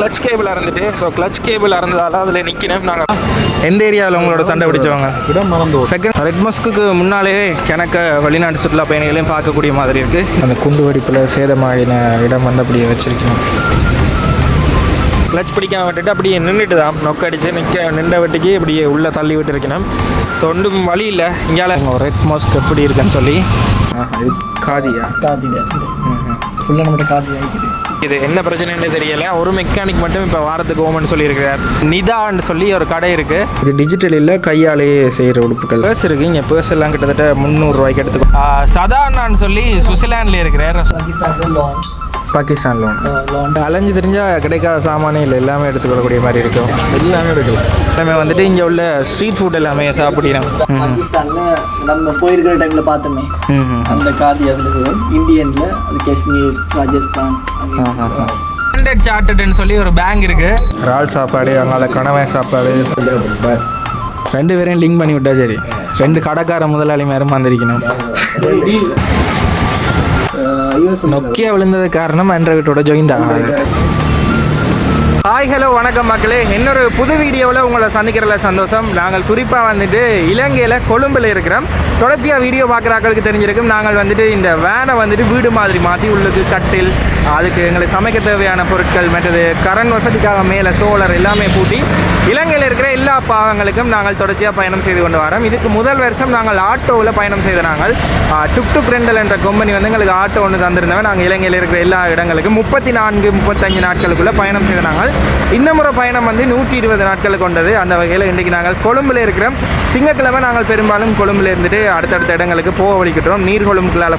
Clutch cable இருந்துட்டு so clutch cable இருந்ததால் அதில் நிற்கணும் நாங்கள் எந்த ஏரியாவில் உங்களோட சண்டை பிடிச்சவங்க? இடம் மறந்து செகண்ட் ரெட் மஸ்க்கு முன்னாலே கணக்க வெளிநாட்டு சுற்றுலா பயணிகளையும் பார்க்கக்கூடிய மாதிரி இருக்குது அந்த குண்டு வெடிப்பில் சேதமாகின இடம் வந்து அப்படியே வச்சிருக்கணும். கிளச் பிடிக்காம விட்டுட்டு அப்படியே நின்றுட்டு தான். நொக்கடிச்சு நிற்க நின்ற வெட்டிக்கு இப்படியே உள்ளே தள்ளி விட்டு இருக்கணும் ஸோ ஒன்றும் வழி இல்லை. இங்கால ரெட் மாஸ்க் எப்படி இருக்குன்னு சொல்லி. காதியா? காதியில் ஃபுல்லாக நம்மகிட்ட காதி ஆகிக்குது இது என்ன பிரச்சனைன்னு தெரியல. ஒரு மெக்கானிக் மட்டும் இப்போ வாரத்துக்கு ஓமன் சொல்லியிருக்கிறார். நிதான்னு சொல்லி ஒரு கடை இருக்கு. இது டிஜிட்டல் இல்லை கையாலேயே செய்கிற உடுப்புகள்? பேர்ஸ் இருக்கு. இங்கே பேர்ஸ் எல்லாம் கிட்டத்தட்ட முந்நூறுரூவாய்க்கு எடுத்துக்கோ. சதானான்னு சொல்லி சுவிட்சர்லாண்டில் இருக்கிறார். பாகிஸ்தான் லோன் லோன் அலைஞ்சு தெரிஞ்சால் கிடைக்காத சாமானே இல்லை எல்லாமே எடுத்துக்கொள்ளக்கூடிய மாதிரி இருக்கும் எல்லாமே எடுக்கலாம். எல்லாமே வந்துட்டு இங்கே உள்ள ஸ்ட்ரீட் ஃபுட் எல்லாமே பாகிஸ்தானில் நம்ம போயிருக்கிற டைமில் பார்த்தோமே அந்த காதி சொல்லுவோம் இந்தியனில் அது காஷ்மீர் ராஜஸ்தான். ஸ்டாண்டர்ட் சார்ட்டர்டுன்னு சொல்லி ஒரு பேங்க் இருக்கு. இறால் சாப்பாடு அங்கால கணவன் சாப்பாடு. ரெண்டு பேரையும் லிங்க் பண்ணி விட்டா சரி. ரெண்டு கடைக்கார முதலாளி மேரும் வந்திருக்கணும் நொக்கியா விழுந்தது காரணம் ஆண்ட்ராய்டோட ஜாயின் ஆகாது ஹாய் ஹலோ வணக்கம் மக்களே. இன்னொரு புது வீடியோவில் உங்களை சந்திக்கிறதுல சந்தோஷம். நாங்கள் குறிப்பாக வந்துட்டு இலங்கையில் கொழும்பில் இருக்கிறோம். தொடர்ச்சியாக வீடியோ பார்க்குறாக்களுக்கு தெரிஞ்சிருக்கும். நாங்கள் வந்துட்டு இந்த வேனை வந்துட்டு வீடு மாதிரி மாற்றி உள்ளது கட்டில் அதுக்கு எங்களுக்கு சமைக்க தேவையான பொருட்கள் மற்றது கரண் வசதிக்காக மேலே சோலர் எல்லாமே பூட்டி இலங்கையில் இருக்கிற எல்லா பாகங்களுக்கும் நாங்கள் தொடர்ச்சியாக பயணம் செய்து கொண்டு வரோம். இதுக்கு முதல் வருஷம் நாங்கள் ஆட்டோவில் பயணம் செய்த நாங்கள் டுக் டுக் ரெண்டல் என்ற கம்பெனி வந்து எங்களுக்கு ஆட்டோ ஒன்று தந்திருந்தவன். நாங்கள் இலங்கையில் இருக்கிற எல்லா இடங்களுக்கும் முப்பத்தி நான்கு முப்பத்தஞ்சு நாட்களுக்குள்ள பயணம் செய்த நாங்கள். இந்த முறை பயணம் வந்து நூற்றி இருபது நாட்கள் கொண்டது. அந்த வகையில் இன்றைக்கு நாங்கள் கொழும்பில் இருக்கிறோம். திங்கட்கிழமை நாங்கள் பெரும்பாலும் கொழும்பில் இருந்துட்டு அடுத்தடுத்த இடங்களுக்கு போக வலிக்கிட்டோம் நீர்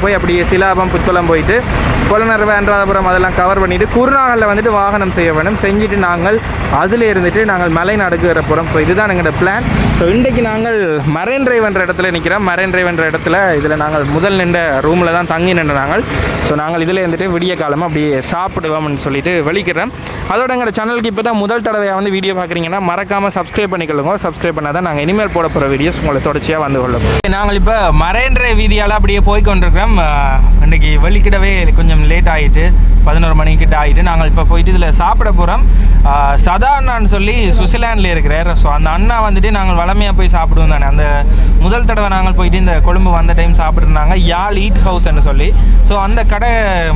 போய் அப்படியே சிலாபம் புத்தளம் போயிட்டு புலனர் வேண்டாபுரம் அதெல்லாம் கவர் பண்ணிவிட்டு குருநாகலில் வந்துட்டு வாகனம் செய்ய வேணும். செஞ்சுட்டு நாங்கள் அதில் இருந்துட்டு நாங்கள் மலை நடுக்கு வர போகிறோம் ஸோ இதுதான் எங்களோட பிளான் ஸோ இன்றைக்கு நாங்கள் மரைன் டிரைவ்ன்ற இடத்துல நிற்கிறோம் மரைன் டிரைவ்ன்ற இடத்துல இதில் நாங்கள் முதல் நின்ற ரூமில் தான் தங்கி நின்ற நாங்கள். ஸோ நாங்கள் இதில் இருந்துட்டு விடிய காலமாக அப்படியே சாப்பிடுவோம்னு சொல்லிட்டு வெளிக்கிறோம். அதோட எங்களோட சேனலுக்கு இப்போ தான் முதல் தடவையாக வந்து வீடியோ பார்க்குறீங்கன்னா மறக்காமல் சப்ஸ்கிரைப் பண்ணிக்கொள்ளுங்க. சப்ஸ்கிரைப் பண்ணால் தான் நாங்கள் இனிமேல் போட போகிற வீடியோஸ் உங்களை தொடர்ச்சியாக வந்து கொள்ளும். நாங்கள் இப்போ மரைன் டிரைவ் வீதியால் அப்படியே போய் கொண்டிருக்கிறோம். ஆஹ், இன்னைக்கு வெளிக்கிடவே கொஞ்சம் லேட் ஆகிட்டு பதினோரு மணி கிட்ட ஆகிட்டு நாங்கள் இப்போ போயிட்டு இதில் சாப்பிட போகிறோம் சதா அண்ணான்னு சொல்லி சுவிட்சர்லாண்டில் இருக்கிறார். ஸோ அந்த அண்ணா வந்துட்டு நாங்கள் வளமையாக போய் சாப்பிடுவோம் தானே. அந்த முதல் தடவை நாங்கள் போயிட்டு இந்த கொழும்பு வந்த டைம் சாப்பிட்ருந்தாங்க யாழ் ஈட் ஹவுஸ்ன்னு சொல்லி. ஸோ அந்த கடை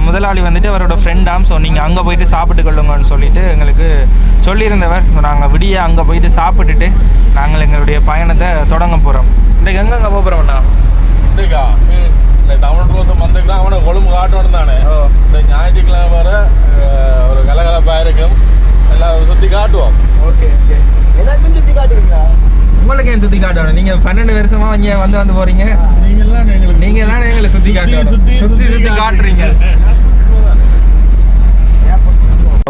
முதலாளி வந்துட்டு அவரோட ஃப்ரெண்டாம் ஸோ நீங்கள் அங்கே போயிட்டு சாப்பிட்டு கொள்ளுங்கன்னு சொல்லிட்டு எங்களுக்கு சொல்லியிருந்தவர். நாங்கள் விடிய அங்கே போயிட்டு சாப்பிட்டுட்டு நாங்கள் எங்களுடைய பயணத்தை தொடங்க போகிறோம் இன்றைக்கு எங்கெங்கே போகிறோம்ண்ணா இந்த தமிழ் ரோசம் வந்துக்கலாம் அவனை கொழும்பு காட்டணும் தானே. இந்த ஞாயிற்றுக்கிழமை வர ஒரு கலகலப்பாக இருக்கும். எல்லாம் சுற்றி காட்டுவோம். Okay okay. எனக்கும் சுற்றி காட்டுவீங்களா? உங்களுக்கு ஏன் சுற்றி காட்டணும்? நீங்கள் பன்னெண்டு வருஷமா இங்கே வந்து வந்து எங்களுக்கு நீங்கள் தானே எங்களை சுற்றி காட்டணும். சுத்தி, சுற்றி சுத்தி சுற்றி காட்டுறீங்க. காட்டுறீங்க.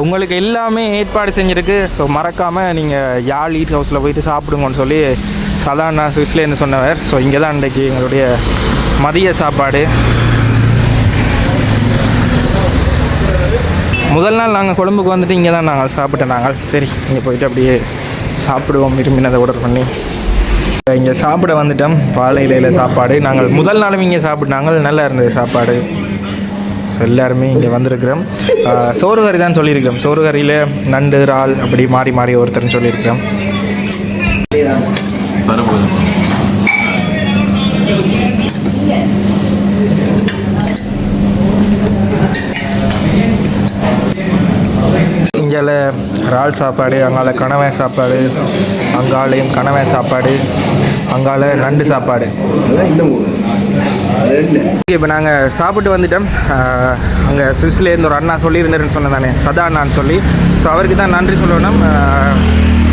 உங்களுக்கு எல்லாமே ஏற்பாடு செஞ்சுருக்கு. ஸோ மறக்காமல் நீங்கள் யாழ் ஈட் ஹவுஸில் போயிட்டு சாப்பிடுங்கன்னு சொல்லி அதான் நான் சுவிஸ்லேருந்து சொன்னவர். ஸோ இங்கே தான் இன்றைக்கி எங்களுடைய மதிய சாப்பாடு. முதல் நாள் நாங்கள் கொழும்புக்கு வந்துட்டு இங்கே தான் நாங்கள் சாப்பிட்டோம். நாங்கள் சரி இங்கே போயிட்டு அப்படியே சாப்பிடுவோம் விரும்பினதை ஆர்டர் பண்ணி. இங்கே சாப்பிட வந்துட்டோம். வாழை இலையில் சாப்பாடு. நாங்கள் முதல் நாளும் இங்கே சாப்பிட்டாங்க நல்லா இருந்தது சாப்பாடு. ஸோ எல்லாருமே இங்கே வந்திருக்கிறோம். சோறு கறி தான் சொல்லியிருக்கிறோம். சோறு கறியில் நண்டு இறால் அப்படி மாறி மாறி ஒருத்தர்னு சொல்லியிருக்கிறோம். இறால் சாப்பாடு அங்கால கணவன் சாப்பாடு அங்காலையும் கணவன் சாப்பாடு அங்கால நண்டு சாப்பாடு. இப்போ நாங்கள் சாப்பிட்டு வந்துட்டோம். அங்கே சுவிஸ்லேருந்து ஒரு அண்ணா சொல்லியிருந்தாருன்னு சொன்னேன் தானே சதா அண்ணான்னு சொல்லி. ஸோ அவருக்கு தான் நன்றி சொல்லணும்.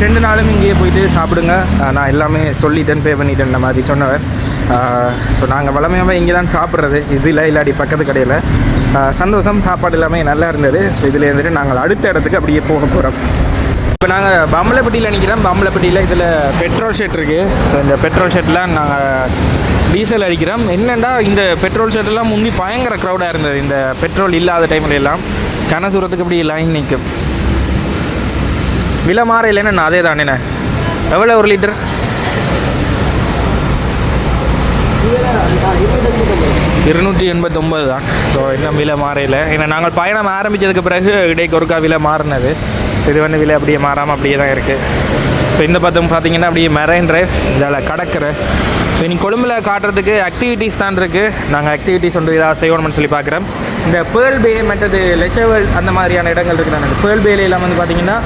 ரெண்டு நாளும் இங்கேயே போயிட்டு சாப்பிடுங்க. நான் எல்லாமே சொல்லிட்டேன் பே பண்ணிட்டேன் மாதிரி சொன்னவர். ஸோ நாங்கள் வளமையாக இங்கே தான் சாப்பிட்றது. இதில் இல்லாடி பக்கத்து கடையில். சந்தோஷம் சாப்பாடு எல்லாமே நல்லா இருந்தது. ஸோ இதில் இருந்துட்டு நாங்கள் அடுத்த இடத்துக்கு அப்படியே போக போகிறோம் இப்போ நாங்கள் பம்பளப்பட்டியில் நிற்கிறோம் பம்பளப்பட்டியில் இதில் பெட்ரோல் ஷெட் இருக்குது ஸோ இந்த பெட்ரோல் ஷெட்டில் நாங்கள் டீசல் அடிக்கிறோம். என்னென்னா இந்த பெட்ரோல் ஷெட்டெல்லாம் முந்தி பயங்கர க்ரௌடாக இருந்தது. இந்த பெட்ரோல் இல்லாத டைமில் எல்லாம் கன சூரத்துக்கு இப்படி லைன் நிற்கும். விலை மாற இல்லைன்னு அதே தானேண்ணே எவ்வளோ ஒரு லிட்டர் இருநூற்றி எண்பத்தொம்பது தான். ஸோ இன்னும் விலை மாறையில் ஏன்னா நாங்கள் பயணம் ஆரம்பித்ததுக்கு பிறகு இடைக்கு ஒருக்கா விலை மாறினது. இது வந்து விலை அப்படியே மாறாமல் அப்படியே தான் இருக்குது ஸோ இந்த பக்கம் பார்த்தீங்கன்னா அப்படியே மெரைன் ட்ரைவ் இதில் கடற்கரை ஸோ இன்னைக்கு கொழும்பில் காட்டுறதுக்கு ஆக்டிவிட்டீஸ் தான் இருக்குது நாங்கள் ஆக்டிவிட்டீஸ் ஒன்று இதாக செய்வோம்னு சொல்லி பார்க்குறேன் இந்த பேர்ல் பே மற்றது லெஷவல் அந்த மாதிரியான இடங்கள் இருக்குது. அந்த பேர்ல் பேல எல்லாம் வந்து பார்த்தீங்கன்னா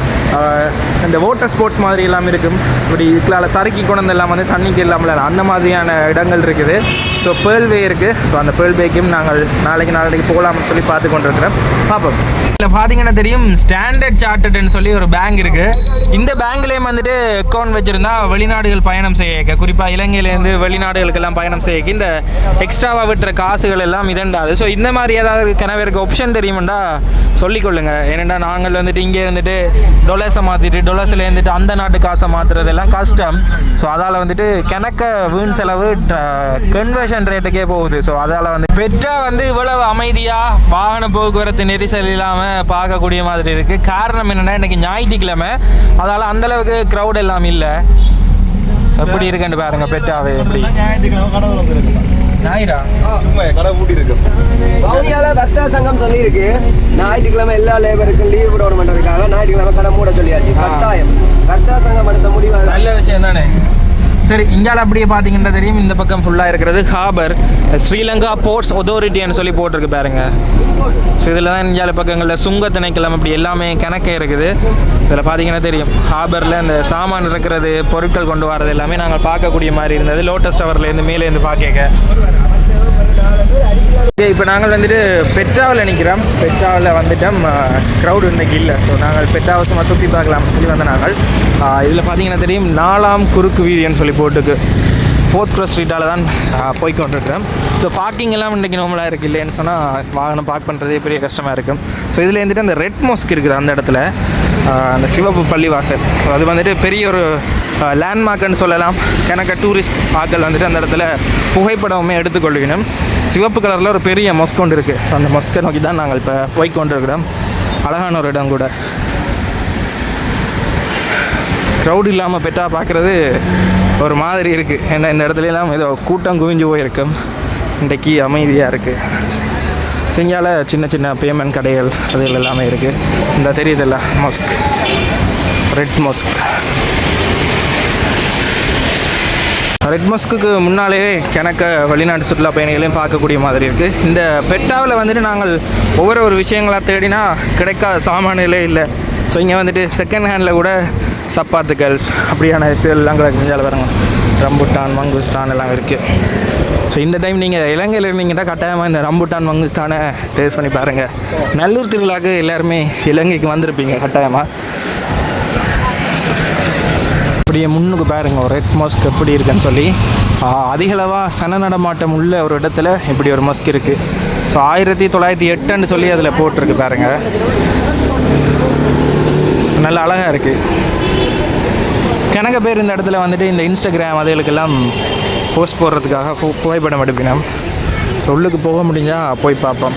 இந்த வாட்டர் ஸ்போர்ட்ஸ் மாதிரி எல்லாம் இருக்கும். இப்படி இதுக்குள்ள சறுக்கி கொண்டு எல்லாம் வந்து தண்ணிக்கு இல்லாமல் அந்த மாதிரியான இடங்கள் இருக்குது. ஸோ பேர்ல் வே இருக்குது ஸோ அந்த பேர்ல் பேக்கும் நாங்கள் நாளைக்கு நாளைக்கு போகலாம்னு சொல்லி பார்த்து கொண்டிருக்கிறோம். பார்ப்போம். இதில் பார்த்தீங்கன்னா தெரியும் ஸ்டாண்டர்ட் சார்ட்டர்ட்னு சொல்லி ஒரு பேங்க் இருக்குது இந்த பேங்க்லேயும் வந்துட்டு அக்கௌண்ட் வச்சுருந்தா வெளிநாடுகள் பயணம் செய்ய குறிப்பாக இலங்கையிலேருந்து வெளிநாடுகளுக்கெல்லாம் பயணம் செய்ய இந்த எக்ஸ்ட்ராவாக விட்டுற காசுகள் எல்லாம் இதண்டாது ஸோ இந்த மாதிரி ஏதாவது கனவேருக்கு ஆப்ஷன் தெரியுமெண்டா சொல்லிக்கொள்ளுங்க. ஏனெண்டா நாங்கள் வந்துட்டு இங்கே இருந்துட்டு டொலர்ஸை மாற்றிட்டு டொலர்ஸில் இருந்துட்டு அந்த நாட்டு காசை மாற்றுறதெல்லாம் கஷ்டம். ஸோ அதால் வந்துட்டு கிணக்க வீண் செலவு கன்வர்ஷன் ரேட்டுக்கே போகுது. ஸோ அதால் வந்து பெற்றா வந்து இவ்வளவு அமைதியாக வாகன போக்குவரத்து நெரிசல் இல்லாமல் பார்க்கக்கூடிய மாதிரி இருக்குது காரணம் என்னென்னா இன்றைக்கி ஞாயிற்றுக்கிழமை. அதால் அந்தளவுக்கு க்ரௌட் எல்லாம் இல்லை. எப்படி இருக்குன்னு பாருங்கள் பெற்றாவே. எப்படி ஞாயிறா? சும்மா கடை பூட்டி இருக்கு. வவுனியால வர்த்தக சங்கம் சொல்லியிருக்கு. ஞாயிற்றுக்கிழமை எல்லா லேபருக்கும் லீவ் விடணுன்றதுக்காக ஞாயிற்றுக்கிழமை கடை மூட சொல்லியாச்சு. கட்டாயம். வர்த்தக சங்கம் எடுத்த முடிவு. நல்ல விஷயம் தானே சரி இந்தியாவில் அப்படியே பார்த்தீங்கன்னா தெரியும் இந்த பக்கம் ஃபுல்லாக இருக்கிறது ஹாபர் ஸ்ரீலங்கா போர்ட்ஸ் ஒதோரிட்டின்னு சொல்லி போட்டிருக்கு பாருங்க. ஸோ இதில் தான் இந்தியாவில் பக்கங்களில் சுங்க திணைக்கிழமை அப்படி எல்லாமே கணக்கே இருக்குது. இதில் பார்த்தீங்கன்னா தெரியும் ஹாபரில் இந்த சாமான் இருக்கிறது பொருட்கள் கொண்டு வரது எல்லாமே நாங்கள் பார்க்கக்கூடிய மாதிரி இருந்தது. லோட்டஸ் டவர்லேருந்து மேலேருந்து பார்க்க இப்போ நாங்கள் வந்துட்டு பெட்ராவில் நிற்கிறோம் பெட்ராவில் வந்துட்டோம். க்ரௌடு இன்னைக்கு இல்லை. ஸோ நாங்கள் பெட்ராவை சும்மா சுற்றி பார்க்கலாம்னு சொல்லி வந்த நாங்கள். இதில் பார்த்தீங்கன்னா தெரியும் நாலாம் குறுக்கு வீதின்னு சொல்லி போட்டுக்கு. ஃபோர்த் க்ரோஸ் ஸ்ட்ரீட்டால் தான் போய்கொண்டிருக்கிறேன் ஸோ பார்க்கிங் எல்லாம் இன்றைக்கி நார்மலாக இருக்குது இல்லைன்னு சொன்னால் வாகனம் பார்க் பண்ணுறதே பெரிய கஷ்டமாக இருக்கும் ஸோ இதில் இருந்துட்டு அந்த ரெட் மோஸ்க் இருக்குது அந்த இடத்துல. அந்த சிவப்பு பள்ளிவாசல். அது வந்துட்டு பெரிய ஒரு லேண்ட்மார்க்குன்னு சொல்லலாம். கணக்க டூரிஸ்ட் ஆட்கள் வந்துட்டு அந்த இடத்துல புகைப்படமே எடுத்துக்கொள்ளுகணும் சிவப்பு கலரில் ஒரு பெரிய மொஸ்க் ஒன்று இருக்குது ஸோ அந்த மொஸ்கை நோக்கி தான் நாங்கள் இப்போ போய் கொண்டிருக்கிறோம் அழகான ஒரு இடம் கூட. க்ரௌட் இல்லாமல் பெட்டாக பார்க்குறது ஒரு மாதிரி இருக்குது ஏன்னா இந்த இடத்துலலாம் ஏதோ கூட்டம் குவிஞ்சு போயிருக்கும். இன்றைக்கி அமைதியாக இருக்குது சிங்கால சின்ன சின்ன பேமெண்ட் கடைகள் அதுகள் எல்லாமே இருக்குது இந்த தெரியுதுல்ல மொஸ்க் ரெட் மொஸ்க் ரெட் மஸ்க்கு முன்னாலே கணக்க வெளிநாட்டு சுற்றுலா பயணிகளையும் பார்க்கக்கூடிய மாதிரி இருக்குது இந்த பெட்டாவில் வந்துட்டு நாங்கள் ஒவ்வொரு ஒரு விஷயங்களாக தேடினா கிடைக்காத சாமானிலே இல்லை. ஸோ இங்கே வந்துட்டு செகண்ட் ஹேண்டில் கூட சப்பாத்துக்கல்ஸ் அப்படியான எல்லாம் கூட இந்தியாவில் பாருங்க. ரம்புட்டான் மங்குஸ்டான் எல்லாம் இருக்குது ஸோ இந்த டைம் நீங்கள் இலங்கையில் இருந்தீங்கன்னா கட்டாயமாக இந்த ரம்புட்டான் மங்குஸ்தானை டேஸ்ட் பண்ணி பாருங்கள் நல்லூர் திருவிழாக்கு எல்லாருமே இலங்கைக்கு வந்திருப்பீங்க கட்டாயமாக அப்படியே முன்னுக்கு பாருங்கள் ஒரு ரெட் மாஸ்க் எப்படி இருக்குன்னு சொல்லி. அதிகளவாக சன நடமாட்டம் உள்ள ஒரு இடத்துல இப்படி ஒரு மஸ்க் இருக்குது ஸோ ஆயிரத்தி தொள்ளாயிரத்தி எட்டுன்னு சொல்லி அதில் போட்டிருக்கு பாருங்கள் நல்ல அழகாக இருக்குது கணக்க பேர் இந்த இடத்துல வந்துட்டு இந்த இன்ஸ்டாகிராம் அதுகளுக்கெல்லாம் போஸ்ட் போடுறதுக்காக பு- புகைப்படம் எடுப்பினோம். உள்ளுக்கு போக முடிஞ்சால் போய் பார்ப்போம்.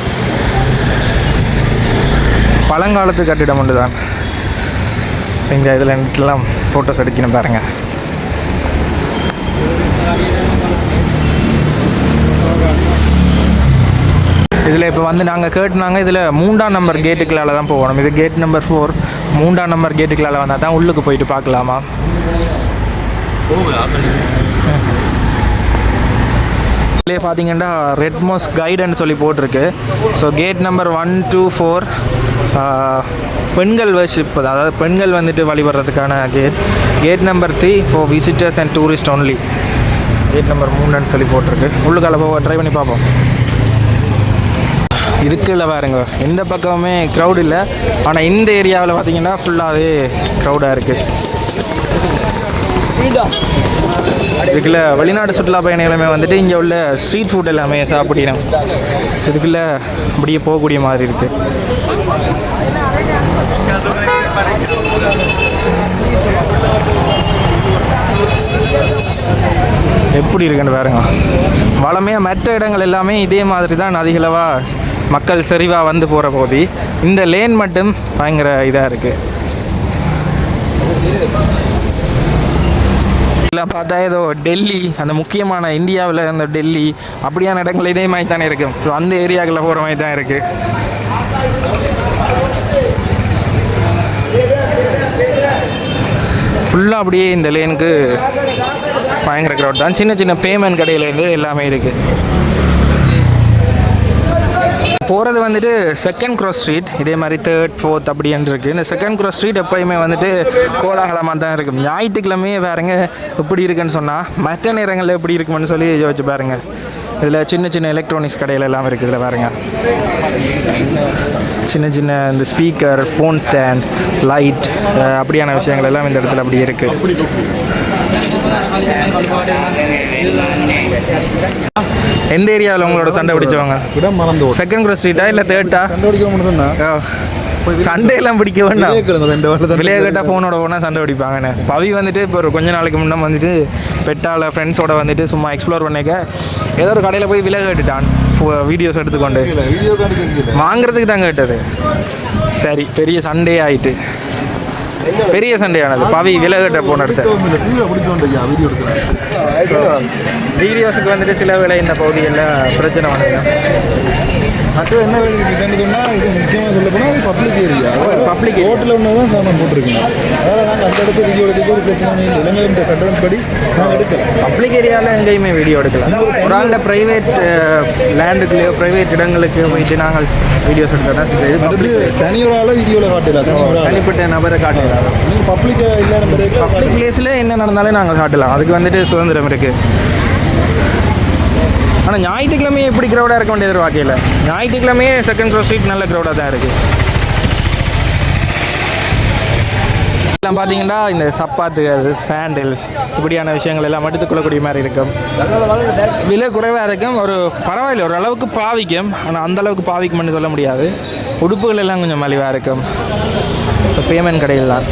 பழங்காலத்து கட்டிடம் ஒன்று தான் இந்த இதில் எல்லாம் ஃபோட்டோஸ் எடுக்கணும் பாருங்கள் இதில் இப்போ வந்து நாங்கள் கேட்டுனாங்க இதில் மூன்றாம் நம்பர் கேட்டுக்களால் தான் போகணும். இது கேட் நம்பர் ஃபோர் மூன்றாம் நம்பர் கேட்டுக்களால் வந்தால் தான் உள்ளுக்கு போயிட்டு பார்க்கலாமா? இதுலேயே பார்த்தீங்கன்னா ரெட்மோஸ் கைடுன்னு சொல்லி போட்டிருக்கு. So gate number one two four பெண்கள் வர்ஷிப் அதாவது பெண்கள் வந்துட்டு வழிபடுறதுக்கான gate gate number three for visitors and tourist only gate number மூணுன்னு சொல்லி போட்டிருக்கு. உள்ளுக்கால போக ட்ரை பண்ணி பார்ப்போம். இருக்குல்ல பாருங்க. எந்த பக்கமுமே க்ரௌட் இல்லை. ஆனால் இந்த ஏரியாவில் பார்த்தீங்கன்னா ஃபுல்லாகவே க்ரௌடாக இருக்குது இதுக்குள்ள வெளிநாடு சுற்றுலா பயணிகளுமே வந்துட்டு இங்கே உள்ள ஸ்ட்ரீட் ஃபுட் எல்லாமே சாப்பிடணும். இதுக்குள்ள அப்படியே போகக்கூடிய மாதிரி இருக்கு. எப்படி இருக்குன்னு பாருங்க. வளமையாக மற்ற இடங்கள் எல்லாமே இதே மாதிரி தான் அதிகளவாக மக்கள் செறிவாக வந்து போகிற போது இந்த லேன் மட்டும் பயங்கர இதாக இருக்குது இதெல்லாம் பார்த்தா ஏதோ டெல்லி அந்த முக்கியமான இந்தியாவில் அந்த டெல்லி அப்படியான இடங்கள் இதே மாதிரி தானே இருக்கும் ஸோ அந்த ஏரியாக்களில் போகிற மாதிரி தான் இருக்குது ஃபுல்லாக அப்படியே இந்த லேனுக்கு பயங்கர க்ரௌட் தான். சின்ன சின்ன பேமெண்ட் கடையிலேருந்து எல்லாமே இருக்குது போகிறது வந்துட்டு செகண்ட் க்ராஸ் ஸ்ட்ரீட் இதே மாதிரி தேர்ட் ஃபோர்த் அப்படின்னு இருக்குது இந்த செகண்ட் க்ராஸ் ஸ்ட்ரீட் எப்போயுமே வந்துட்டு கோலாகலமாக தான் இருக்கும். ஞாயிற்றுக்கிழமையே வேறுங்க எப்படி இருக்குன்னு சொன்னால் மற்ற நேரங்களில் எப்படி இருக்குமென்னு சொல்லி யோசிச்சு பாருங்க. இதில் சின்ன சின்ன எலக்ட்ரானிக்ஸ் கடையில் எல்லாம் இருக்குது இதில் பாருங்க. சின்ன சின்ன இந்த ஸ்பீக்கர் ஃபோன் ஸ்டாண்ட் லைட் அப்படியான விஷயங்கள் எல்லாம் இந்த இடத்துல அப்படி இருக்குது எந்த ஏரியாவில் உங்களோட சண்டை பிடிச்சவங்க? இடம் மறந்து செகண்ட் க்ராஸ் ஸ்ட்ரீட்டா இல்லை தேர்ட்டா கண்டுபிடிக்க மட்டும் சண்டை எல்லாம் பிடிக்க வேண்டாம். ரெண்டு வாரம் விளைய கேட்டால் ஃபோனோட போனால் சண்டை பிடிப்பாங்கண்ணே பவி வந்துட்டு இப்போ ஒரு கொஞ்ச நாளைக்கு முன்னே வந்துட்டு பெட்டால ஃப்ரெண்ட்ஸோட வந்துட்டு சும்மா எக்ஸ்ப்ளோர் பண்ணிக்க ஏதோ ஒரு கடையில் போய் விலை கேட்டுட்டான். வீடியோஸ் எடுத்துக்கொண்டு. வாங்குறதுக்கு தான் கேட்டது. சரி பெரிய சண்டே ஆயிட்டு. பெரிய சண்டே ஆனது பவி விலை கேட்ட போன இடத்த. பிடிக்க வேண்டிய வீடியோ எடுக்கிறேன் வீடியோஸுக்கு வந்துட்டு சில வேலை இந்த பகுதியில் பிரச்சனை வந்துடும் அடுத்தது என்ன வேலை இது முக்கியமாக சொல்ல போனால் பப்ளிக் ஏரியா Area. ஹோட்டலில் ஒன்று தான் சாமான் போட்டிருக்கீங்க அதனால் நாங்கள் அந்த இடத்துல வீடியோ எடுக்க ஒரு பிரச்சனை இல்லை. இலங்கை சட்டத்தின்படி நாங்கள் எடுக்கலாம் பப்ளிக் ஏரியாவில் எங்கேயுமே வீடியோ எடுக்கலாம் ஒரு ஆளுடைய ப்ரைவேட் லேண்டுக்குள்ளேயோ ப்ரைவேட் இடங்களுக்கு போயிட்டு நாங்கள் வீடியோஸ் எடுத்தோம்னா இது வீடியோவில் காட்டலாம் தனிப்பட்ட நபரை காட்டலாம் நீங்கள் பப்ளிக்காக இல்லாத பப்ளிக் பிளேஸில் என்ன நடந்தாலும் நாங்கள் காட்டலாம். அதுக்கு வந்துட்டு சுதந்திரம் இருக்குது ஆனால் ஞாயிற்றுக்கிழமையே எப்படி க்ரௌடாக இருக்க வேண்டிய எதிர்பார்க்கையில் ஞாயிற்றுக்கிழமையே செகண்ட் க்ரோஸ் ஸ்ட்ரீட் நல்ல க்ரௌடாக தான் இருக்குது எல்லாம் பார்த்தீங்கன்னா இந்த சப்பாத்துகள் சாண்டில்ஸ் இப்படியான விஷயங்கள் எல்லாம் எடுத்துக்கொள்ளக்கூடிய மாதிரி இருக்கும். விலை குறைவாக இருக்கும். ஒரு பரவாயில்ல ஒரு அளவுக்கு பாவிக்கும். ஆனால் அந்த அளவுக்கு பாவிக்கும்னு சொல்ல முடியாது. உடுப்புகள் எல்லாம் கொஞ்சம் மலிவாக இருக்கும். பேமெண்ட் கடையில் தான்.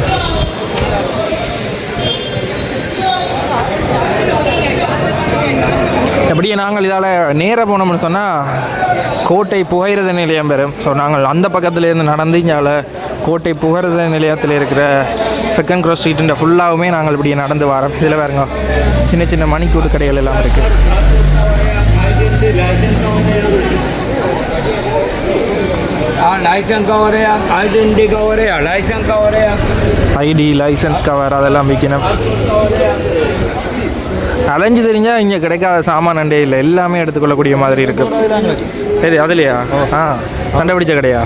அப்படியே நாங்கள் இதால் நேராக போனோம்னு சொன்னால் கோட்டை புகையிரத நிலையம் பெறும். ஸோ நாங்கள் அந்த பக்கத்துலேருந்து நடந்து இங்கே கோட்டை புகையிரத நிலையத்தில் இருக்கிற செகண்ட் க்ராஸ் ஸ்ட்ரீட்டுன்ற ஃபுல்லாகவுமே நாங்கள் இப்படி நடந்து வரோம். இதில் பாருங்க. சின்ன சின்ன மணிக்கூட்டு கடைகள் எல்லாம் இருக்குது ஐடி லைசன்ஸ் கவர் அதெல்லாம் விற்கணும் அலைஞ்சு தெரிஞ்சால் இங்கே கிடைக்காத சாமான் அண்டே இல்லை. எல்லாமே எடுத்துக்கொள்ளக்கூடிய மாதிரி இருக்குது எது அதுலையா? ஆ. சண்டை பிடிச்ச கடையா?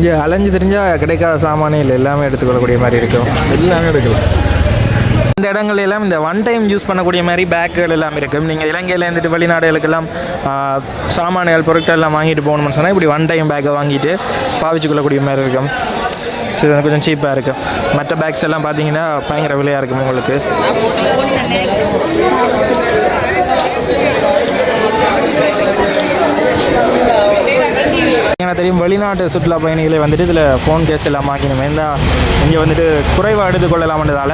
இங்கே அலைஞ்சு தெரிஞ்சால் கிடைக்காத சாமானே இல்லை. எல்லாமே எடுத்துக்கொள்ளக்கூடிய மாதிரி இருக்கும். எல்லாமே எடுக்கலாம். இந்த இடங்கள் எல்லாம் இந்த ஒன் டைம் யூஸ் பண்ணக்கூடிய மாதிரி பேக்குகள் எல்லாம் இருக்கும். நீங்கள் இலங்கையில் இருந்துட்டு வெளிநாடுகளுக்கெல்லாம் சாமான்கள் பொருட்கள் எல்லாம் வாங்கிட்டு போகணும்னு சொன்னால் இப்படி ஒன் டைம் பேக்கை வாங்கிட்டு பாவிச்சு கொள்ளக்கூடிய மாதிரி இருக்கும். ஸோ இது கொஞ்சம் சீப்பாக இருக்கும். மற்ற பேக்ஸ் எல்லாம் பார்த்தீங்கன்னா பயங்கர விலையாக இருக்கும் உங்களுக்கு. எனக்கு தெரியும். வெளிநாட்டு சுற்றுலா பயணிகளை வந்துட்டு இதில் ஃபோன் கேஸ் எல்லாம் வாங்கினோம். ஏன்னா இங்கே வந்துட்டு குறைவாக எடுத்துக்கொள்ளலாம்ன்றதால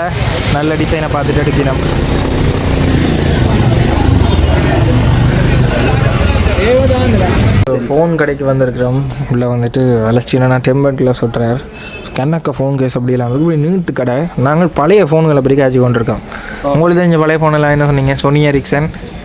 நல்ல டிசைனை பார்த்துட்டு எடுக்கணும் ஃபோன் கடைக்கு வந்திருக்கிறோம். உள்ளே வந்துட்டு அலட்சியனா டெம்பர்ட்டில் சொல்கிறார் கண்ணக்க ஃபோன் கேஸ் அப்படி எல்லாம் இப்படி நீட்டு கடை. நாங்கள் பழைய ஃபோன்களை பற்றி காய்ச்சி கொண்டிருக்கோம். உங்களுக்கு தெரிஞ்ச பழைய ஃபோன் எல்லாம் என்ன சொன்னீங்க? சொனி எரிக்சன்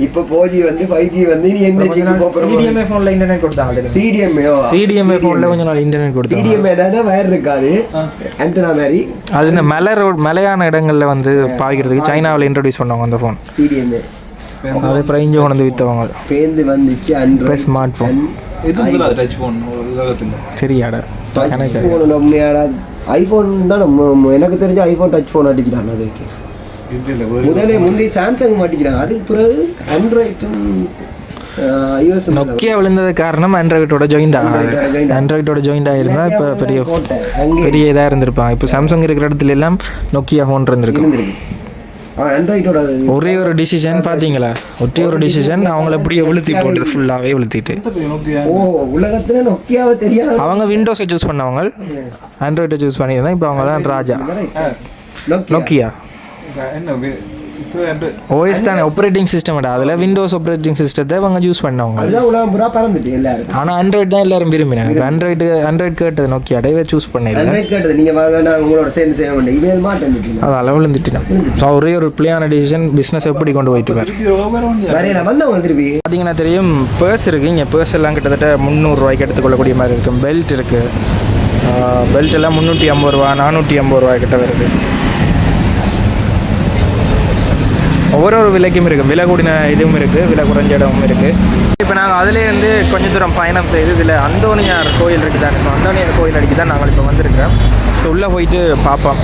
இப்போ போஜி வந்து ஃபைவ் ஜி வந்து நீ என்ன ஜிக்கு போகிறோம் சிடிஎம்ஏ ஃபோனில் இன்டர்நெட் கொடுத்தாங்க சிடிஎம்ஏ சிடிஎம்ஏ ஃபோனில் கொஞ்சம் நாள் இன்டர்நெட் கொடுத்தாங்க சிடிஎம்ஏ வயர் இருக்காது ஆண்டனா மாதிரி அது இந்த மலை ரோட் மலையான இடங்களில் வந்து பாய்க்கிறதுக்கு சைனாவில் இன்ட்ரடியூஸ் பண்ணவங்க அந்த ஃபோன் சிடிஎம்ஏ அது இங்கே கொண்டு வந்து விற்றவங்க பேந்து வந்துச்சு இப்போ Android smart phone touch phone உலகத்தில் சரியாட டச் எனக்கு ஃபோன் உண்மையாடா ஐஃபோன் தான் எனக்கு தெரிஞ்ச ஐஃபோன் டச் ஃபோன் அடிச்சிட்டாங்க அதுக்கு இல்லை ஒரு முதலே முந்தி சாம்சங் மாட்டிக்கிறாங்க. அதுக்கு பிறகு ஆண்ட்ராய்டும் நொக்கியா விழுந்தது காரணம் ஆண்ட்ராய்டோட ஜாயிண்ட் ஆகாது ஆண்ட்ராய்டோட ஜாயிண்ட் ஆகிருந்தா இப்போ பெரிய பெரிய இதாக இருந்திருப்பாங்க. இப்போ சாம்சங் இருக்கிற இடத்துல எல்லாம் நொக்கியா ஃபோன் இருந்திருக்கும் இருந்திருக்கு. ஒரே ஒரு டிசிஷன் பார்த்தீங்களா? ஒரே ஒரு டிசிஷன் அவங்கள அப்படியே வெளுத்தி போட்டது ஃபுல்லாகவே தெரியாத அவங்க விண்டோஸை சூஸ் பண்ணவங்க. ஆண்ட்ராய்டை சூஸ் பண்ணியிருந்தா இப்போ அவங்க தான் ராஜா. நோக்கியா ஓஎஸ் தானே ஆப்ரேட்டிங் சிஸ்டம் அதில் விண்டோஸ் ஆப்ரேட்டிங் சிஸ்டத்தை அவங்க யூஸ் பண்ணவங்க. அதுதான் உலகம் பூரா பறந்துட்டு எல்லாரும் ஆனால் ஆண்ட்ராய்டு தான் எல்லாரும் விரும்பினாங்க. இப்போ ஆண்ட்ராய்டு ஆண்ட்ராய்டு கேட்டது நோக்கி அடையவே சூஸ் பண்ணிடல அன்றைக்கு கேட்டது நீங்கள் வாங்க நான் உங்களோட சேர்ந்து செய்ய வேண்டிய இதே மாட்டேன் அது அளவு விழுந்துட்டுனா ஸோ ஒரே ஒரு பிள்ளையான டிசிஷன் பிஸ்னஸ் எப்படி கொண்டு போயிட்டு பார்த்தீங்கன்னா தெரியும் பர்ஸ் இருக்குது இங்கே பர்ஸ் எல்லாம் கிட்டத்தட்ட முந்நூறுரூவாய்க்கு எடுத்துக்கொள்ளக்கூடிய மாதிரி இருக்கும் பெல்ட் இருக்குது பெல்ட் எல்லாம் முந்நூற்றி ஐம்பது ரூபா நானூற்றி ஐம்பது ரூபாய் கிட்ட வருது. ஒரு ஒரு விலைக்கும் இருக்குது விலை கூடின இதுவும் இருக்குது விலை குறைஞ்ச இடமும் இருக்குது இப்போ நாங்கள் அதுலேருந்து கொஞ்ச தூரம் பயணம் செய்து இதில் அந்தோனியார் கோயில் இருக்குது தான் அந்தோனியார் கோயில் அடிக்கு தான் நாங்கள் இப்போ வந்திருக்கிறோம். ஸோ உள்ளே போயிட்டு பார்ப்போம்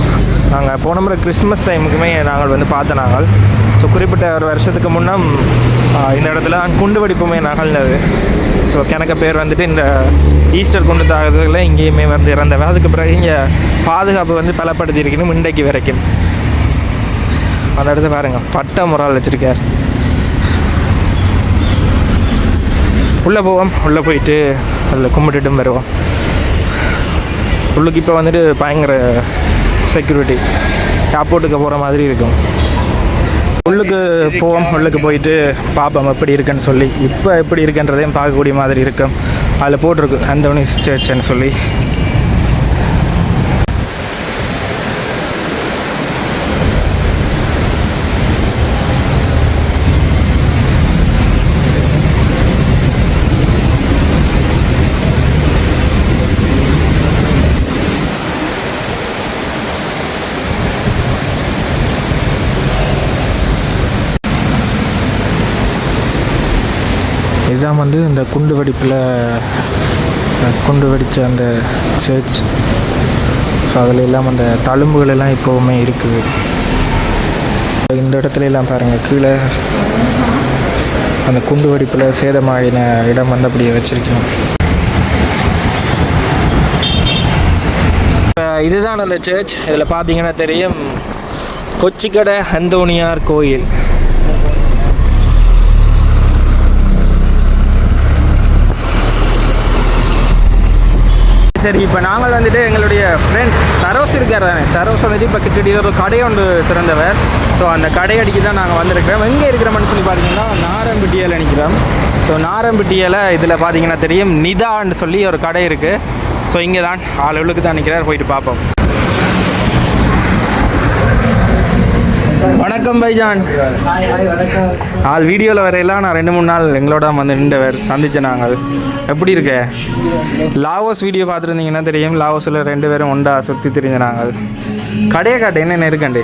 நாங்கள் போன முறை கிறிஸ்மஸ் டைமுக்குமே நாங்கள் வந்து பார்த்த நாங்கள். ஸோ குறிப்பிட்ட ஒரு வருஷத்துக்கு முன்னம் இந்த இடத்துல குண்டு வெடிப்புமே நகழ்ந்தது. ஸோ கிணக்க பேர் வந்துட்டு இந்த ஈஸ்டர் குண்டு தாக்குதலில் இங்கேயுமே வந்து இறந்தவன். அதுக்கு பிறகு இங்கே பாதுகாப்பு வந்து பலப்படுத்தி இருக்கணும் இன்றைக்கு வரைக்கும். அந்த இடத்த பாருங்க. பட்ட முறால் வச்சிருக்கார். உள்ளே போவோம். உள்ளே போயிட்டு அதில் கும்பிட்டுட்டும் வருவோம். உள்ளுக்கு இப்போ வந்துட்டு பயங்கர செக்யூரிட்டி ஏர்போர்ட்டுக்கு போகிற மாதிரி இருக்கும். உள்ளுக்கு போவோம். உள்ளுக்கு போயிட்டு பார்ப்போம் எப்படி இருக்குன்னு சொல்லி. இப்போ எப்படி இருக்குன்றதையும் பார்க்கக்கூடிய மாதிரி இருக்கும். அதில் போட்டிருக்கு. அந்தோனி சர்ச்னு சொல்லி. இதுதான் வந்து இந்த குண்டு வெடிப்பில் குண்டு வெடித்த அந்த சர்ச் ஸோ அதில் எல்லாம் அந்த தழும்புகள் எல்லாம் இப்போவுமே இருக்குது. இந்த இடத்துல எல்லாம் பாருங்கள் கீழே அந்த குண்டு வெடிப்பில் சேதமாகின இடம் வந்து அப்படியே வச்சுருக்கோம் இதுதான் அந்த சர்ச் இதில் பார்த்தீங்கன்னா தெரியும் கொச்சிக்கடை அந்தோனியார் கோயில். சரி இப்போ நாங்கள் வந்துட்டு எங்களுடைய ஃப்ரெண்ட் சரோஸ் இருக்கார் தானே? சரோஸ் வந்துட்டு இப்போ கிட்டத்தட்ட ஒரு கடை ஒன்று திறந்தவர். ஸோ அந்த கடையடிக்கு தான் நாங்கள் வந்திருக்கிறோம். எங்கே இருக்கிறோம்னு சொல்லி பார்த்தீங்கன்னா நாரம்பிட்டியில் நினைக்கிறோம் ஸோ நாரம்பிட்டியில் இதில் பார்த்தீங்கன்னா தெரியும் நிதான்னு சொல்லி ஒரு கடை இருக்குது ஸோ இங்கே தான் ஆள் தான் நிற்கிறார் போயிட்டு பார்ப்போம் வணக்கம் பைஜான். ஹாய் ஹாய் வணக்கம் ஆள் வீடியோவில் வரையெல்லாம் நான் ரெண்டு மூணு நாள் எங்களோட வந்து நின்றவர் சந்திச்ச நாங்கள். எப்படி இருக்க? லாவோஸ் வீடியோ பார்த்துருந்தீங்கன்னா தெரியும். லாவோஸில் ரெண்டு பேரும் ஒண்டா சுற்றி திரிஞ்ச நாங்கள். கடையை காட்டு என்னென்ன இருக்கண்டு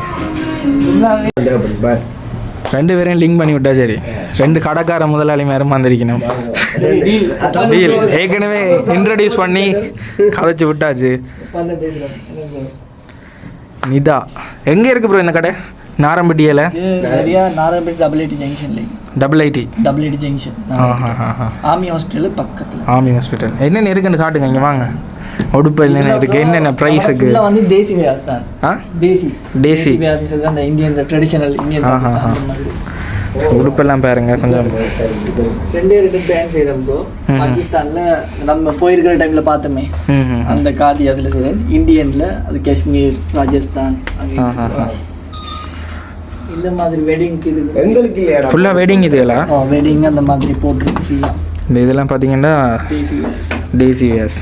ரெண்டு பேரையும் லிங்க் பண்ணி விட்டா சரி. ரெண்டு கடைக்கார முதலாளி மேரும் வந்திருக்கணும். ஏற்கனவே இன்ட்ரடியூஸ் பண்ணி கதைச்சு விட்டாச்சு. நிதா. எங்கே இருக்கு ப்ரோ இந்த கடை? நாரம்பட்டியில்? இது சரியா Narayanpet double eighty ஜங்ஷன்ல double eighty double eighty junction army hospital பக்கத்தில். ஆமி ஹாஸ்பிட்டல் என்னென்ன இருக்குன்னு காட்டுங்க இங்கே வாங்க. உடுப்பு என்னென்ன இருக்குது என்னென்ன ப்ரைஸுக்கு வந்து தேசி வியாஸ் தான். ஆ? தேசி தேசி. அந்த இந்தியன் ட்ரெடிஷனல் இந்தியன் ஸோ உடுப்பெல்லாம் பாருங்க கொஞ்சம். ரெண்டே ரெண்டு பிராண்ட் செய்கிறோம் ப்ரோ பாகிஸ்தான்ல நம்ம போயிருக்கிற டைம்ல பார்த்தோமே. அந்த காதி அதில் செய்கிறேன் இந்தியன்ல அது காஷ்மீர் ராஜஸ்தான். இந்த மாதிரி வெட்டிங்க்கு இது எங்களுக்கு இல்லையாடா ஃபுல்லாக வெட்டிங் இதுகளா? வெட்டிங் அந்த மாதிரி போட்டிருக்கு ஃபுல்லாக இந்த இதெல்லாம் பார்த்தீங்கன்னா தேசி வியாஸ் டேசி வேஸ்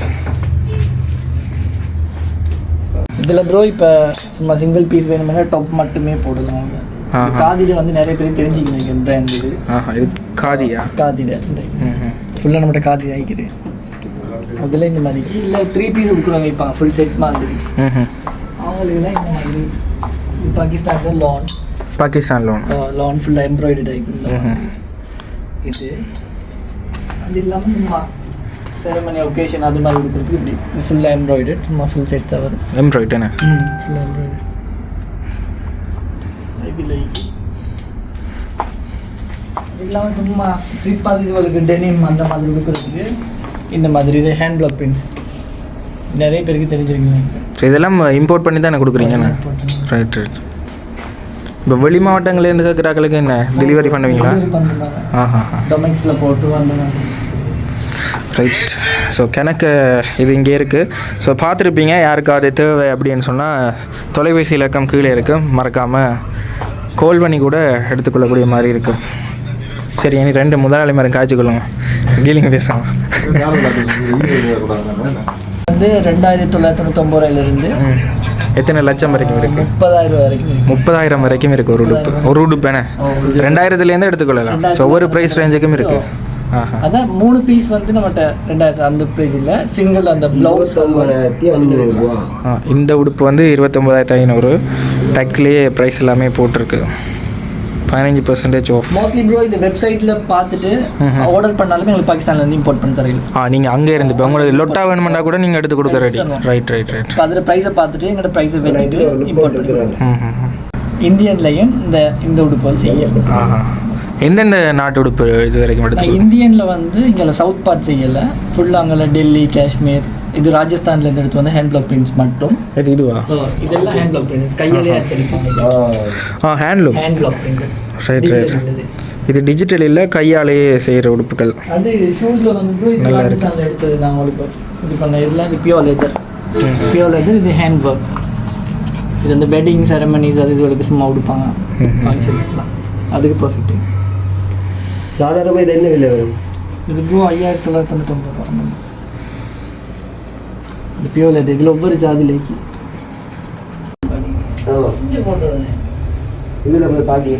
இதில் ப்ரோ இப்போ சும்மா சிங்கிள் பீஸ் வேணும்னா டாப் மட்டுமே போடலாம். காதியில் வந்து நிறைய பேர் தெரிஞ்சுக்கணும் பிராண்ட் இது. ஆஹா இது காதியா? காதியில் இந்த. ஃபுல்லாக நம்மகிட்ட காதி ஆகிக்குது. அதில் இந்த மாதிரிக்கு இல்லை த்ரீ பீஸ் கொடுக்குறவங்க வைப்பாங்க ஃபுல் செட் மாதிரி. அவங்களுக்குலாம் இந்த மாதிரி. பாகிஸ்தானில் லான் பாகிஸ்தான் லோன் லான் ஃபுல்லாக ம் மாதிரி. இது அது இல்லாமல் சும்மா செரமனி ஒகேஷன் அது மாதிரி கொடுக்குறதுக்கு இப்படி இது ஃபுல்லாக எம்ப்ராய்டரி சும்மா ஃபுல் செட்ஸாக வரும் எம்ப்ராய்ட் என்ன ம் ஃபுல்லாக எம்ப்ராய்டரி இதில் இல்லாமல் சும்மா ட்ரிப்பாக இதுகளுக்கு டெனிம் அந்த மாதிரி கொடுக்குறதுக்கு இந்த மாதிரி இது ஹேண்ட் பிளாக் பிரிண்ட்ஸ் நிறைய பேருக்கு தெரிஞ்சிருக்குங்க இதெல்லாம் இம்போர்ட் பண்ணி தானே கொடுக்குறீங்கண்ணா ரைட் ரைட் இப்போ வெளி மாவட்டங்கள்லேருந்து கேட்குறாக்களுக்கு என்ன? டெலிவரி பண்ணுவீங்களா? ஆஹா. டொமெக்ஸில் போட்டு மாதிரி. ரைட் ஸோ கணக்கு இது இங்கே இருக்குது ஸோ பார்த்துருப்பீங்க யாருக்காவது தேவை அப்படின்னு சொன்னால் தொலைபேசி இலக்கம் கீழே இருக்குது மறக்காமல் கால் பண்ணி கூட எடுத்துக்கொள்ளக்கூடிய மாதிரி இருக்கும் சரி இனி ரெண்டு முதலாளி மாதிரி காய்ச்சிக்கொள்ளுங்க டீலிங் பேசலாம். வந்து ரெண்டாயிரத்தி தொள்ளாயிரத்தி தொண்ணூத்தொம்பது ரூபாயிலிருந்து ம். எத்தனை லட்சம் வரைக்கும் இருக்கு? முப்பதாயிரம் வரைக்கும் இருக்கு. முப்பதாயிரம் வரைக்கும் இருக்கு ஒரு உடுப்பு. ஒரு உடுப்பு என்ன? ரெண்டாயிரத்துலேருந்து எடுத்துக்கொள்ளலாம். ஸோ ஒவ்வொரு ப்ரைஸ் ரேஞ்சுக்கும் இருக்கு. அதான் மூணு பீஸ் வந்து நம்மகிட்ட ரெண்டாயிரத்து அந்த ப்ரைஸ் இல்லை. சிங்கிள் அந்த ப்ளவுஸ் ஆ, இந்த உடுப்பு வந்து இருபத்தொம்பதாயிரத்து ஐநூறு. டக்லேயே ப்ரைஸ் எல்லாமே போட்டிருக்கு. பதினஞ்சு பர்சன்டேஜ் ஆஃப் மோஸ்ட்லி ப்ரோ இந்த வெப்சைட்டில் பார்த்துட்டு ஆர்டர் பண்ணாலுமே எங்களுக்கு பாகிஸ்தான்லேருந்து இம்போர்ட் பண்ணி தரீங்க ஆ நீங்கள் அங்கே இருந்து இப்போ உங்களுக்கு லொட்டா வேணுமெண்டா கூட நீங்கள் எடுத்து கொடுக்க ரெடி ரைட் ரைட் ரைட் இப்போ அதில் ப்ரைஸை பார்த்துட்டு எங்கள்கிட்ட ப்ரைஸை வச்சுட்டு இம்போர்ட் பண்ணி. இந்தியன்லையும் இந்த இந்த உடுப்பு செய்யல. ஆஹா. எந்தெந்த நாட்டு உடுப்பு இது வரைக்கும் இந்தியனில் வந்து இங்கே சவுத் பார்ட் செய்யலை. ஃபுல்லாக அங்கே டெல்லி காஷ்மீர் இது ராஜஸ்தான்லேருந்து எடுத்து வந்து ஹேண்ட் பிளாக் பிரிண்ட்ஸ் மட்டும். இது இதுவா? இதெல்லாம் ஹேண்ட் பிளாக் பிரிண்ட் கையிலே அச்சடிப்பாங்க ஆ handloom hand block print right right இது டிஜிட்டல் இல்லை கையாலேயே செய்கிற உடுப்புகள். அது ஷூஸில் வந்து இது ராஜஸ்தானில் எடுத்தது நான் உங்களுக்கு இது பண்ண இதெல்லாம் இது பியோர் லெதர் பியோர் லெதர் இது ஹேண்ட் ஒர்க் இது அந்த வெட்டிங் செரமனிஸ் அது இதுகளுக்கு சும்மா உடுப்பாங்க. ஃபங்க்ஷன்ஸ்லாம் அதுக்கு பர்ஃபெக்ட் சாதாரணமாக இது என்ன விலை வரும்? இது ப்ரோ ஐயாயிரத்தி தொள்ளாயிரத்தி தொண்ணூத்தொம்பது ரூபா ஒவ்வொரு ஜாதிலேக்கு இதில் போய் பாட்டி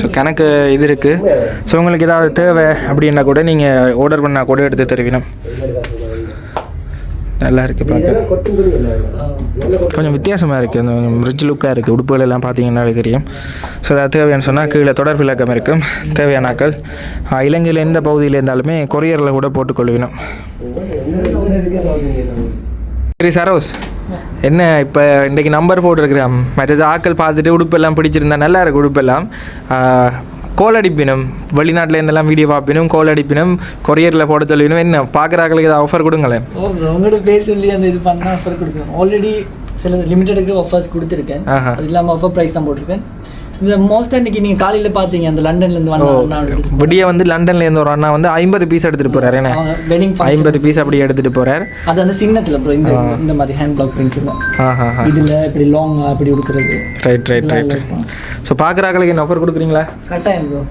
ஸோ கணக்கு இது இருக்குது ஸோ உங்களுக்கு ஏதாவது தேவை அப்படின்னா கூட நீங்கள் ஆர்டர் பண்ணால் கூட எடுத்து தருவினம் நல்லா இருக்குது பார்க்க கொஞ்சம் வித்தியாசமாக இருக்குது அந்த கொஞ்சம் ரிச் லுக்காக இருக்குது உடுப்புகள் எல்லாம் பார்த்தீங்கன்னாலே தெரியும். ஸோ அது தேவைன்னு சொன்னால் கீழே தொடர்பு இலக்கம் இருக்கும் தேவையானாக்கள் ஆஹ், இலங்கையில் எந்த பகுதியில் இருந்தாலுமே கொரியரில் கூட போட்டுக்கொள்வினோம் சரி சரோஸ். என்ன இப்போ இன்றைக்கி நம்பர் போட்டிருக்கிறேன். மற்றது ஆக்கள் பார்த்துட்டு உடுப்பெல்லாம் பிடிச்சிருந்தா நல்லா இருக்கு உடுப்பெல்லாம். ஆஹ், கோல் அடிப்பினும் வெளிநாட்டில் இருந்தெல்லாம் வீடியோ பார்ப்பினும் கோல் அடிப்பினும் கொரியரில் போட சொல்லிவினும் என்ன பார்க்குறாக்களுக்கு ஏதாவது ஆஃபர் கொடுங்களேன். உங்களோட பேர் சொல்லி அந்த இது பண்ணால் ஆஃபர் கொடுக்கணும். ஆல்ரெடி சில லிமிட்டடுக்கு ஆஃபர்ஸ் கொடுத்துருக்கேன். அது இல்லாமல் ஆஃபர் ப்ரைஸ் தான் போட்டிருக்கேன். இந்த மோஸ்ட்டாக இன்னைக்கு நீங்கள் காலையில் பார்த்தீங்க அந்த லண்டன்லேருந்து வந்த அண்ணா விடிய வந்து லண்டன்ல இருந்து ஒரு அண்ணா வந்து ஐம்பது பீஸ் எடுத்துகிட்டு போகிறாரு என்ன? வெட்டிங் ஐம்பது பீஸ் அப்படி எடுத்துகிட்டு போகிறார் அது அந்த சின்னத்தில் ப்ரோ இந்த இந்த மாதிரி ஹேண்ட் பிளாக் ஆஹா இதில் இப்படி லாங் அப்படி கொடுக்குறது ரைட் ரைட் ரைட் ஸோ பார்க்குறாக்களுக்கு என்ன ஆஃபர் கொடுக்குறீங்களா? கரெக்டாக ப்ரோ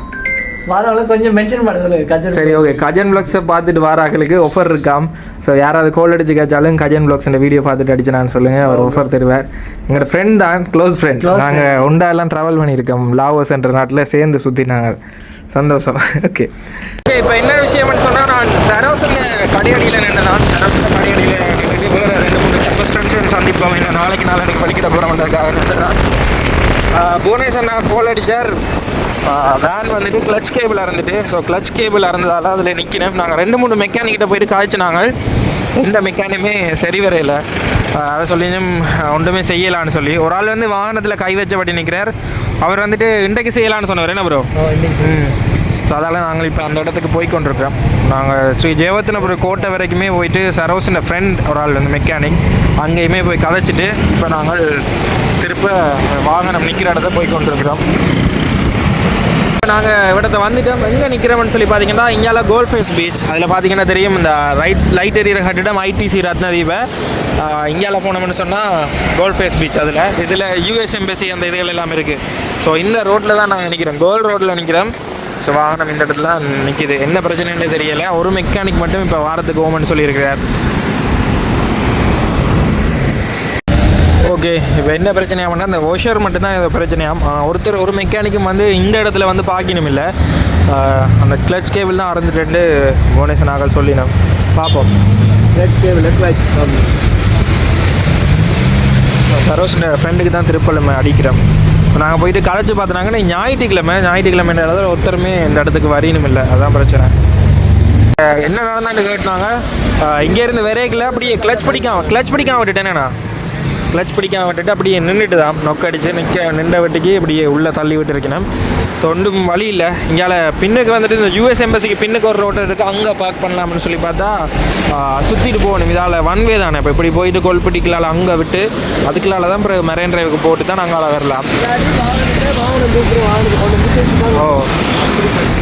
வரவங்கள கொஞ்சம் மென்ஷன் பண்ண சொல்லுங்க கஜர் சரி ஓகே கஜன் பிளாக்ஸை பார்த்துட்டு வாராக்களுக்கு ஆஃபர் இருக்காம் ஸோ யாராவது கோல் அடிச்சு கேட்டாலும் கஜன் பிளாக்ஸ் இந்த வீடியோ பார்த்துட்டு அடிச்சுனான்னு சொல்லுங்கள் அவர் ஆஃபர் தருவார். எங்களோட ஃப்ரெண்ட் தான் க்ளோஸ் ஃப்ரெண்ட் நாங்கள் உண்டாலாம் ட்ராவல் பண்ணியிருக்கோம். லாவோஸ் என்ற நாட்டில் சேர்ந்து சுற்றினாங்க சந்தோஷம். ஓகே ஓகே இப்போ என்ன விஷயம்னு சொன்னால் நான் சரோசன் கடையடியில் நின்று நான் சரோசன் கடையடியில் நின்றுட்டு வேறு ரெண்டு மூணு கேம்பஸ் ஃப்ரெண்ட்ஸும் சந்திப்போம். இன்னும் நாளைக்கு நாளைக்கு படிக்கிற போகிறோம்ன்றதுக்காக நின்றுதான் புவனேஸ்வர் நான் கோல் அடிச்சார். வேன் வந்துட்டு கிளச் கேபிள் இருந்துட்டு ஸோ கிளச் கேபிள் இருந்ததால் அதில் நிற்கணும் நாங்கள் ரெண்டு மூணு மெக்கானிக்கிட்ட போயிட்டு காய்ச்சினாங்க எந்த மெக்கானிக்குமே சரி வரையில. அதை சொல்லி ஒன்றுமே செய்யலான்னு சொல்லி. ஒரு ஆள் வந்து வாகனத்தில் கை வச்சபடி நிற்கிறார் அவர் வந்துட்டு இன்றைக்கு செய்யலான்னு சொன்னவர். என்ன ப்ரோ ம். ஸோ அதால் நாங்கள் இப்போ அந்த இடத்துக்கு போய் கொண்டிருக்கிறோம். நாங்கள் ஸ்ரீ ஜெயவர்த்தனபுரம் கோட்டை வரைக்குமே போயிட்டு சரோசின் ஃப்ரெண்ட் ஒரு ஆள் வந்து மெக்கானிக் அங்கேயுமே போய் கதைச்சிட்டு இப்போ நாங்கள் திருப்ப வாகனம் நிற்கிற இடத்த போய் கொண்டிருக்கிறோம். நாங்கள் இடத்த வந்துட்டோம். எங்கே நிற்கிறோம்னு சொல்லி பார்த்தீங்கன்னா இங்கேயால கோல் ஃபேஸ் பீச் அதில் பார்த்தீங்கன்னா தெரியும் இந்த ரைட் லைட் எரியிற கட்டிடம் ஐடிசி ரத்னதீபை. இங்கால போனோம்னு சொன்னால் கோல் ஃபேஸ் பீச் அதில். இதில் யூஎஸ் எம்பசி அந்த இதுகள் எல்லாம் இருக்குது ஸோ இந்த ரோட்டில் தான் நாங்கள் நிற்கிறோம் கோல் ரோட்டில் நிற்கிறோம் ஸோ வாகனம் இந்த இடத்துல நிற்கிது என்ன பிரச்சனைன்னு தெரியலை. ஒரு மெக்கானிக் மட்டும் இப்போ வாரத்துக்கு ஓமன்னு சொல்லியிருக்கிறார். ஓகே இப்போ என்ன பிரச்சனையாமன்னா அந்த வாஷர் மட்டும்தான் இது பிரச்சனையாம் ஆ, ஒருத்தர் ஒரு மெக்கானிக்கும் வந்து இந்த இடத்துல வந்து பார்க்கணும் இல்லை. அந்த கிளச் கேபிள் தான் அறந்துட்டு புவனேஸ்வரன் நாங்கள் சொல்லினோம் பார்ப்போம். கிளச் கேபிள் கிளச் சரோஷோட ஃப்ரெண்டுக்கு தான் திருப்பலமை அடிக்கிறோம். இப்போ நாங்கள் போயிட்டு களைச்சு பார்த்தனாங்கன்னா ஞாயிற்றுக்கிழமை ஞாயிற்றுக்கிழமை இடத்துல ஒருத்தருமே இந்த இடத்துக்கு வரையணும் இல்லை. அதான் பிரச்சனை. என்ன நடந்தான்னு கேட்டாங்க. இங்கேருந்து விரைக்கில் அப்படியே கிளச் பிடிக்காம கிளச் பிடிக்காம விட்டுட்டேனேண்ணா. கிளச் பிடிக்காம விட்டுட்டு அப்படியே நின்றுட்டு தான் நொக்கடிச்சு நிற்க நின்ற வெட்டிக்கு இப்படியே உள்ளே தள்ளி விட்டுருக்கணும். ஸோ ஒன்றும் வழி இல்லை. இங்கால பின்னுக்கு வந்துட்டு இந்த யூஎஸ் எம்பசிக்கு பின்னுக்கு ஒரு ரோட்டர் இருக்குது அங்கே பார்க் பண்ணலாம்னு சொல்லி பார்த்தா சுற்றிட்டு போகணும். இதால் ஒன் வே தானே. இப்போ இப்படி போயிட்டு கொல்பட்டிக்கலால் அங்கே விட்டு அதுக்குள்ளால தான் பிறகு மெரைன் டிரைவுக்கு போட்டு தான் நாங்கள் வரலாம். ஓ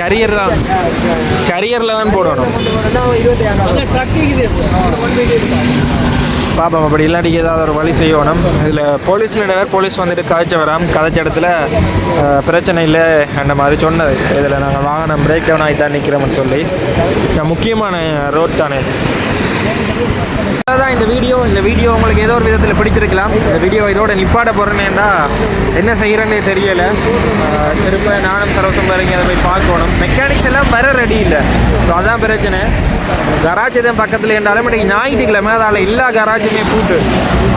கரியர் தான். கரியரில் தான் போடணும். பார்ப்போம் அப்படி இல்லாட்டி ஏதாவது ஒரு வழி செய்யணும். இதில் போலீஸ் நிறைய போலீஸ் வந்துட்டு கதைச்ச வரோம் கதைச்ச இடத்துல பிரச்சனை இல்லை அந்த மாதிரி சொன்னது. இதில் நாங்கள் வாகனம் பிரேக் டவுன் ஆகி தான் நிற்கிறோம்னு சொல்லி முக்கியமான ரோட் தானே. தான் இந்த வீடியோ இந்த வீடியோ உங்களுக்கு ஏதோ ஒரு விதத்தில் பிடிச்சிருக்கலாம் இந்த வீடியோ இதோட நிப்பாட போகிறேன்னா என்ன செய்கிறேன்னே தெரியலை. அஹ், திரும்ப நானும் சரவசம் பாருங்க அதை போய் பார்க்கணும். மெக்கானிக்ஸ் எல்லாம் வர ரெடி இல்லை. ஸோ அதான் பிரச்சனை. கராஜ் தான் பக்கத்தில் இருந்தாலும் பட் ஞாயிற்றுக்கிழமை அதால் எல்லா கராஜுமே பூட்டு.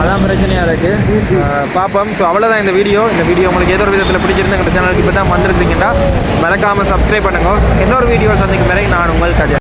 அதான் பிரச்சனையாக இருக்குது பார்ப்போம். ஸோ அவ்வளோதான் இந்த வீடியோ. இந்த வீடியோ உங்களுக்கு ஏதோ ஒரு விதத்தில் பிடிச்சிருந்து எங்கள் சேனலுக்கு இப்போ தான் வந்திருந்தீங்கன்னா மறக்காமல் சப்ஸ்கிரைப் பண்ணுங்க. இன்னொரு வீடியோ சந்திக்கும் வரை நான் உங்கள் கஜா